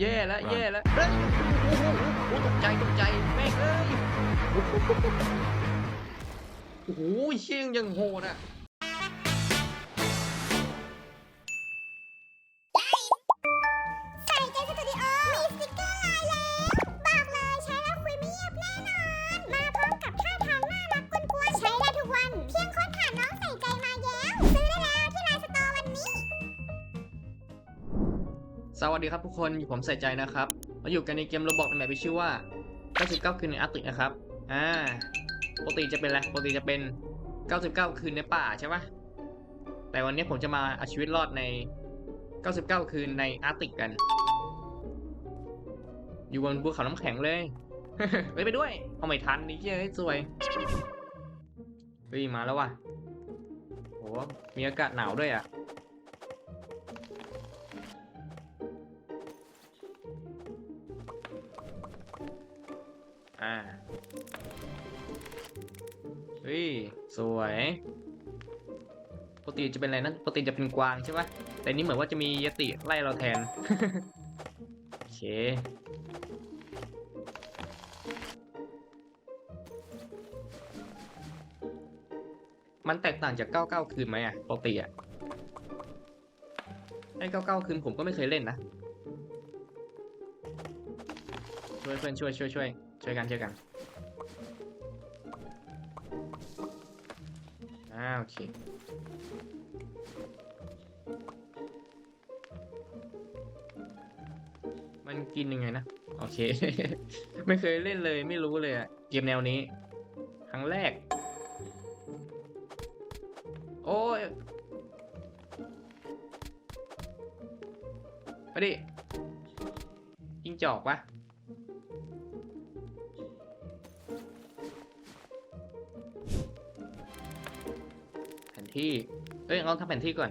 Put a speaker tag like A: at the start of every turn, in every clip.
A: แย่แล้วแย่แล้วเฮ้ยโอ้โหโอ้โหตกใจตกใจแม่งเอ้ยโอ้โหเชี่ยงยังโหดอะ
B: สวัสดี
A: ครับทุกคนอยู่ผมใส่ใจนะครับ มาอยู่กันในเกมโรบอกในแบบที่ชื่อว่า 99 คืนในอาร์ติกนะครับ อ่า ปกติจะเป็นอะไร ปกติจะเป็น 99 คืนในป่าใช่ปะแต่วันนี้ผมจะมาเอาชีวิตรอดใน 99 คืนในอาร์ติกกัน อยู่บนภูเขาน้ำแข็งเลยไปไปด้วย เอาไม่ทันนี่เฮ้ยสวย เฮ้ย มาแล้วว่ะโหมีอากาศหนาวด้วยอะ อ่าเฮ้ย สวยปกติจะเป็นอะไรนะปกติจะเป็นกวางใช่ปะแต่นี่เหมือนว่าจะมียติไล่เราแทน โอเค มันแตกต่างจาก 99 คืนไหมอะปกติอะไอ้ 99 คืนผมก็ไม่เคยเล่นนะ ช่วยเพื่อนช่วยช่วยช่วยช่วย กันช่วยกันอ่าโอเคมันกินยังไงนะ โอเค ไม่เคยเล่นเลยไม่รู้เลยอะเกมแนวนี้ ครั้งแรก โอ้ยมาดิยิงจอกปะ ที่ เอ้ยเราทำแผนที่ก่อน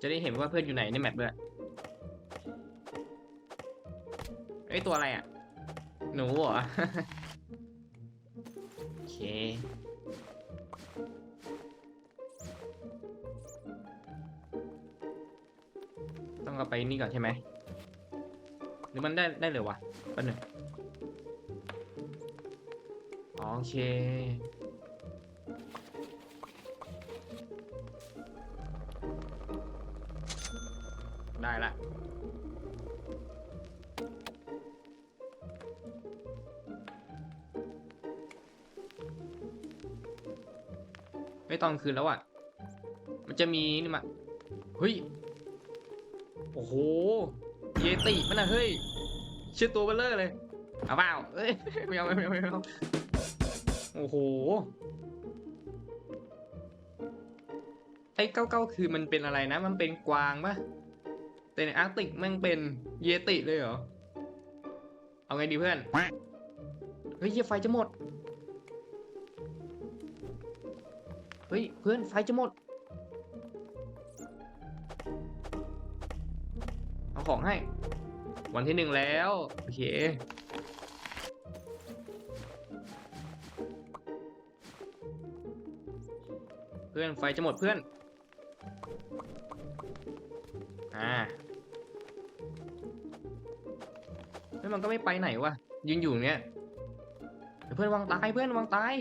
A: จะได้เห็นว่าเพื่อนอยู่ไหนในแมปด้วยเอ้ยตัวอะไรอะ หนูเหรอ โอเค ต้องเอาไปนี่ก่อนใช่ไหม หรือมันได้ได้เลยวะแป๊บนึง โอเค ได้ละไม่ตอนคืนแล้วอะ มันจะมีนี่มาเฮ้ย โอ้โห เยติมันนะเฮ้ยชื่อตัวเบลเลอร์เลย เอาเปล่าเอ้ยไม่เอาไม่เอาไม่เอา โอ้โห ไอ้เก้าเก้าคือมันเป็นอะไรนะ มันเป็นกวางปะแต่ในอาร์กติกมันเป็นเยติเลยเหรอ เอาไงดีเพื่อน เฮ้ยเหี้ยไฟจะหมด เฮ้ยเพื่อนไฟจะหมด เอาของให้ วันที่หนึ่งแล้ว โอเค พื่อนไฟจะหมดเพื่อน อ่าเฮ้ยมันก็ไม่ไปไหนวะยืนอยู่เนี้ยเพื่อนวางตายเพื่อนวางตาย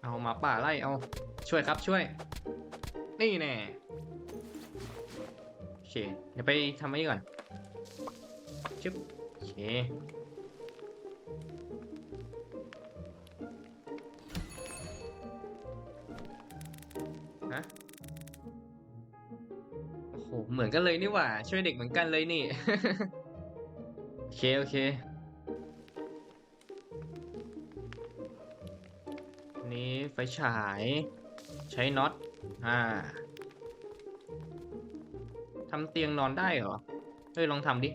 A: เอามาป่าไล่เอาช่วยครับช่วย นี่แน่โอเคเดี๋ยวไปทำอันนี้ก่อนชึบโอเค มือนกันเลยนี่หว่า ช่วยเด็กเหมือนกันเลยนี่ โอเค โอเคนนี้ไฟฉาย ใช้น็อต อ่าทำเตียงนอนได้เหรอ เฮ้ย ลองทำดิ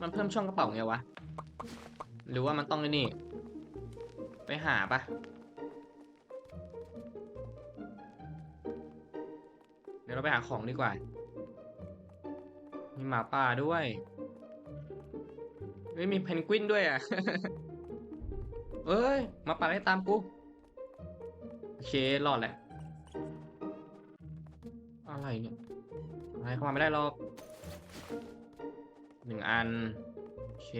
A: มันเพิ่มช่องกระเป๋าไงวะ หรือว่ามันต้องไอ้นี่ ไปหาปะ เราไปหาของดีกว่า มีหมาป่าด้วยเฮ้ยมีเพนกวินด้วยอะ เอ้ย มาป่าไล่ตามกู โอเครอดแหละ อะไรเนี่ย อะไรเข้ามาไม่ได้หรอกหนึ่งอัน โอเค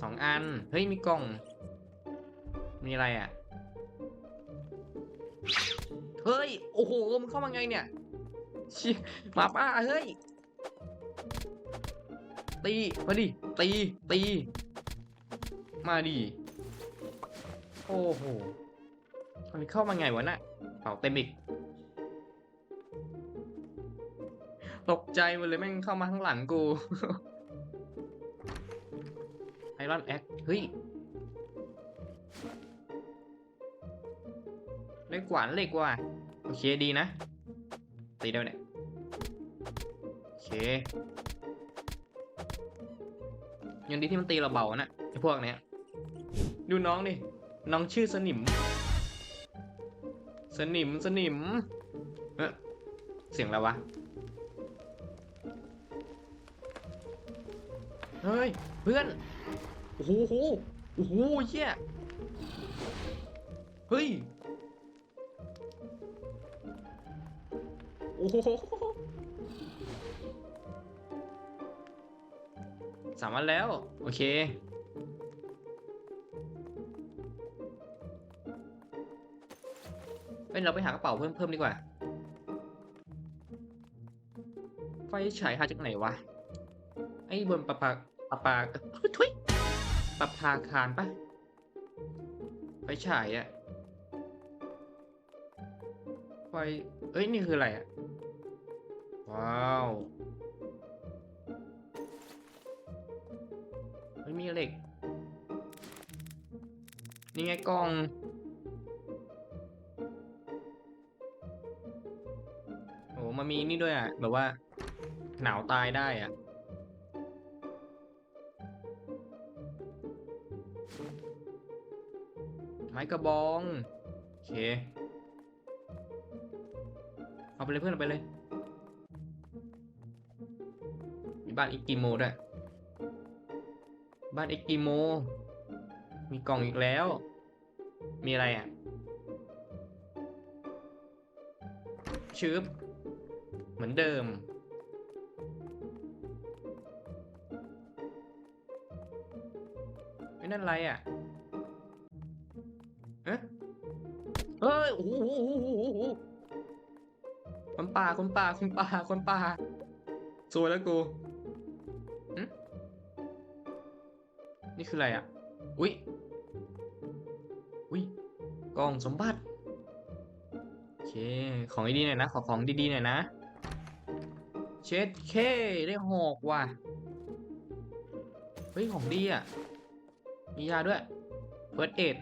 A: สองอัน เฮ้ย มีกล่อง มีอะไรอะ เฮ้ย โอ้โหมันเข้ามาไงเนี่ยชิหมาป้า เฮ้ย ตี มาดิ ตี ตี มาดิ โอ้โหมันเข้ามาไงวะน่ะเป่าเต็มอีก ตกใจหมดเลยแม่งเข้ามาข้างหลังกู ไอรอนแอค เฮ้ย เล็กกว่าเล็กกว่าโอเคดีนะ ตีได้เนี่ยโอเคยังดีที่มันตีเราเบานะไอพวกเนี้ยดูน้องดิน้องชื่อสนิม สนิมสนิมเอะเสียงอะไรวะเฮ้ยเพื่อนโอ้โหโอ้โหเหี้ยเฮ้ย โอ้โหสามวันแล้ว โอเคเอ้ยเราไปหากระเป๋าเพิ่มเพิ่มดีกว่า ไฟฉายหาจากไหนวะ ไอ้บนปะปาปะปาทุยทุยปะพาคารปะไฟฉายอะ ไฟเอ้ย นี่คืออะไรอะว้าวไม่มีเหล็ก นี่ไงกล้อง โอ้มันมีนี่ด้วยอะ แบบว่า หนาวตายได้อะ ไม้กระบอง โอเค ไปเลยเพื่อนเอาไปเลย มีบ้านอิกกิโมด้วย บ้านอิกกิโม มีกล่องอีกแล้ว มีอะไรอะชืบเหมือนเดิม ไม่นั่นอะไรอะเอ๊ะเฮ้ยโอ้โห ป่าคนป่าคนป่าคนป่าสวยแล้วกูหึนี่คืออะไรอะ อุ๊ยอุ๊ยกล่องสมบัติ โอเค ของดีๆหน่อยนะ ขอของดีๆหน่อยนะ เช็ดเค ได้หอกว่ะ เฮ้ย ของดีอะ มียาด้วย เฟิร์สเอด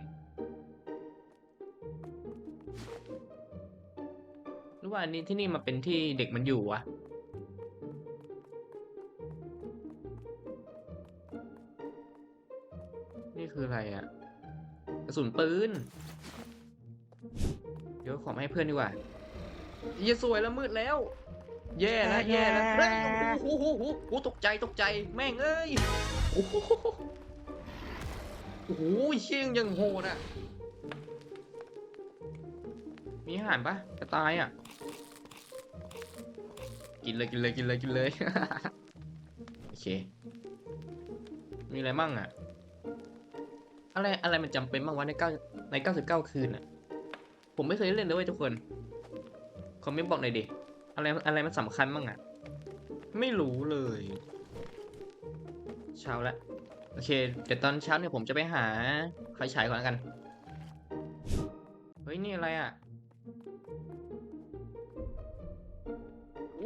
A: ว่าอันนี้ที่นี่มาเป็นที่เด็กมันอยู่วะนี่คืออะไรอะกระสุนปืนเดี๋ยวขอมาให้เพื่อนดีกว่าเหี้ยสวยแล้วมืดแล้ว แย่แล้วแย่แล้วเฮ้ยโอ้โหโอ้โหโอ้โหตกใจตกใจแม่งเอ้ยโอ้โหโอ้โหเชี่ยงยังโหดอะมีอาหารปะจะตายอะ กินเลยกินเลยกินเลยกินเลย โอเค มีอะไรมั่งอะอะไรอะไรมันจำเป็นบ้างวะในเก้าในเก้าสิบเก้าคืนอะผมไม่เคยเล่นเลยเว้ยทุกคนคอมเมนต์บอกหน่อยดิอะไรอะไรมันสำคัญบ้างอะไม่รู้เลย เช้าแล้วโอเคเดี๋ยวตอนเช้าเนี่ยผมจะไปหาไฟฉายก่อนกัน เฮ้ย นี่อะไรอะ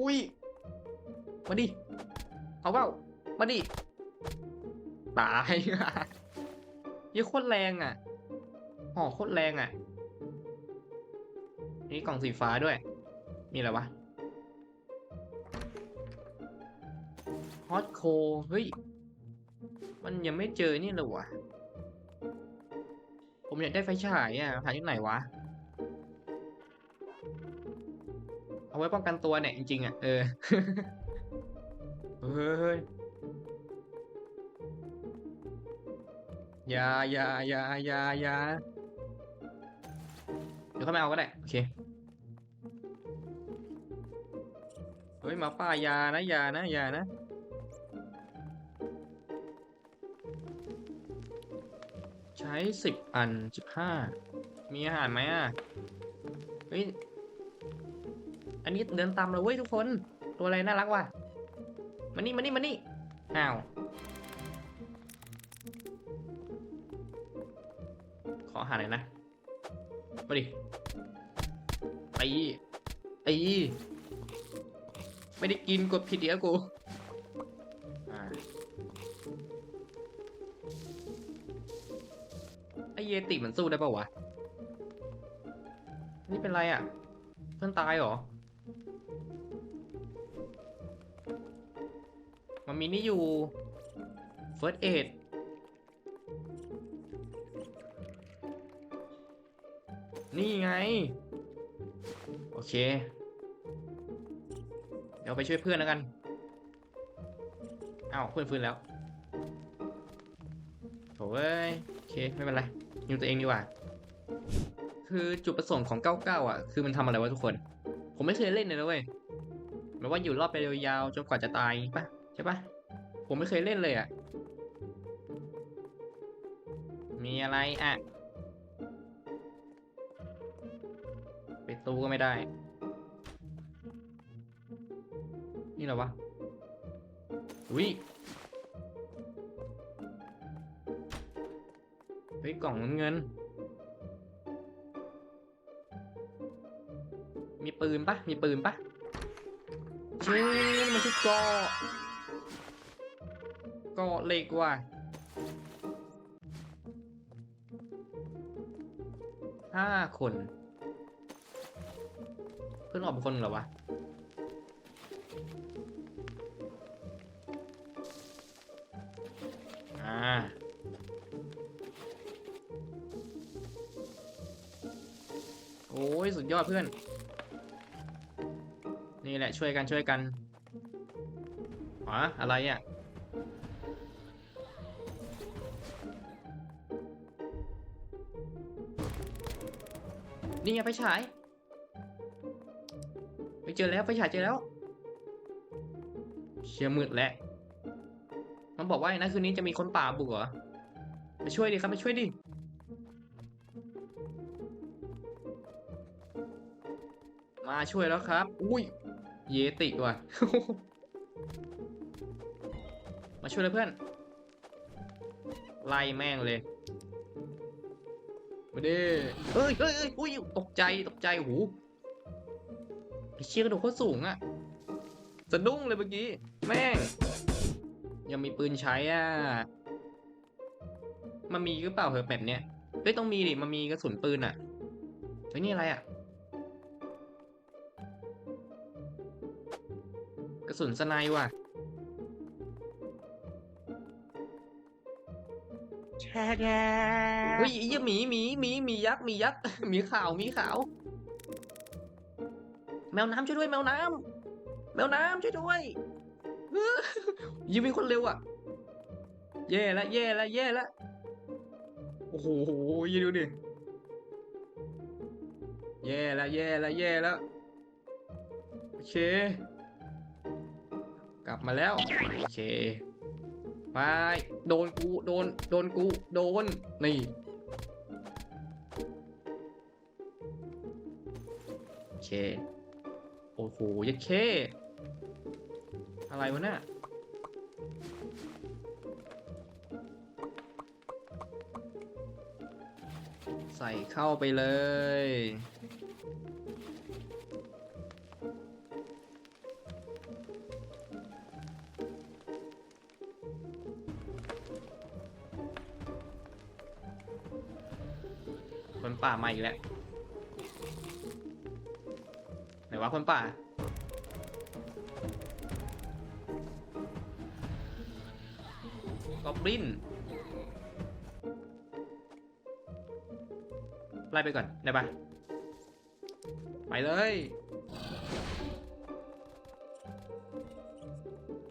A: อุ้ยมาดิ เอาเปล่ามาดิ ตายยี่โคตรแรงอะห่อโคตรแรงอะ นี่กล่องสีฟ้าด้วย มีอะไรวะ ฮอตโค เฮ้ย มันยังไม่เจอนี่เลยวะ ผมอยากได้ไฟฉายอะหาที่ไหนวะ ไว้ป้องกันตัวเนี่ยจริงๆอะเออเฮ้ยอย่าอย่าอย่าอย่าอย่าเดี๋ยวเข้ามาเอาก็ได้ โอเค เฮ้ยมาป่ายานะยานะยานะใช้สิบอันสิบห้ามีอาหารไหมอะ เฮ้ย อันนี้เดินตามเราเว้ยทุกคน ตัวอะไรน่ารักว่ะมานี่มานี่มานี่อ้าวขอหารหน่อยนะ มาดิตีตีไม่ได้กินกดผิดเดี๋ยวกูไอเยติมันสู้ได้ปะวะ นี่เป็นไรอะ เพื่อนตายเหรอ มีนี่อยู่ First Aid นี่ไง โอเค เดี๋ยวไปช่วยเพื่อนแล้วกันอ้าวเพื่อนฟื้นแล้วโถ่เอ้ยโอเค ไม่เป็นไรอยิงตัวเองดีกว่า คือจุดประสงค์ของ 99 อะ คือมันทำอะไรวะทุกคน ผมไม่เคยเล่นเลยนะเว้ยหมายว่าอยู่รอบไปยาวๆจนกว่าจะตายปะใช่ปะ ผมไม่เคยเล่นเลยอะ มีอะไรอะปิดตู้ก็ไม่ได้ นี่เหรอวะอุ้ยเฮ้ยกล่องเงิน มีปืนปะมีปืนปะเช่นมันชื่อเกาะ กาะเล็กว่ะห้าคน เพื่อนออกเป็นคนเหรอวะอ่าโอ้ย สุดยอดเพื่อน นี่แหละช่วยกันช่วยกันอ๋ออะไรอะ นี่ไงไฟฉาย ไปเจอแล้วไฟฉายเจอแล้ว เชี่ยมืดแล้ว มันบอกว่าไอ้นะคืนนี้จะมีคนป่าบุกเหรอไปช่วยดิครับไปช่วยดิ มาช่วยแล้วครับ อุ้ย เยติว่ะ มาช่วยเลยเพื่อน ไล่แม่งเลย มาดิเอ้ยเอ้ยเอ้ยอุ้ยตกใจตกใจหูไอเชี่ยกระโดดโคตรสูงอะสะดุ้งเลยเมื่อกี้ แม่ง ยังมีปืนใช้อะ มันมีหรือเปล่าเหรอแบบเนี้ยเฮ้ยต้องมีดิมันมีกระสุนปืนอะเฮ้ยนี่อะไรอะ กระสุนสไนด์ว่ะ
C: แช่แช่
A: เฮ้ยไอ้หมีหมีหมีหมียักษ์หมียักษ์หมีขาวหมีขาว แมวน้ำช่วยด้วย แมวน้ำแมวน้ำช่วยด้วยยิงเป็นคนเร็วอะ แย่แล้วแย่แล้วแย่แล้วโอ้โหยิงดูดิแย่แล้วแย่แล้วแย่แล้วโอเค กลับมาแล้ว โอเค ไป โดนกู โดน โดนกู โดน นี่ โอเค โอ้โหยัดเค อะไรวะเนี่ยใส่เข้าไปเลย คนป่ามาอีกแล้วไหนวะคนป่า กอบลินไล่ไปก่อน ได้ปะไปเลย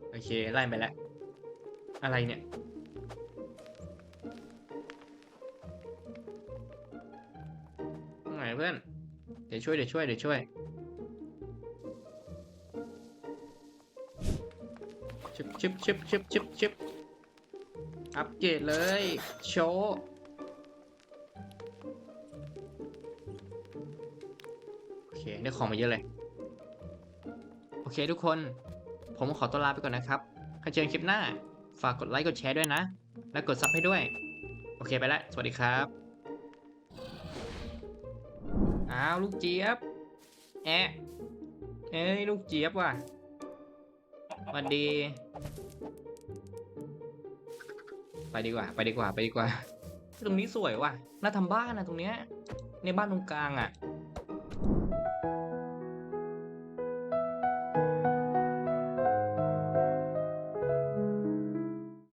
A: โอเค ไล่ไปแล้ว อะไรเนี่ย เพื่อน เดี๋ยวช่วยเดี๋ยวช่วยเดี๋ยวช่วยชิบชิบชิบชิบชิบชิบอัปเกรดเลย โชว์โอเคได้ของมาเยอะเลย โอเคทุกคน ผมขอตัวลาไปก่อนนะครับถ้าเจอกันคลิปหน้า ฝากกดไลค์กดแชร์ด้วยนะ และกดซับให้ด้วย โอเคไปแล้วสวัสดีครับ อ้าวลูกเจี๊ยบ แอะเอ้ยลูกเจี๊ยบว่ะสวัสดี ไปดีกว่า ไปดีกว่า ไปดีกว่า ตรงนี้สวยว่ะ น่าทำบ้านนะตรงเนี้ย ในบ้านตรงกลางอะ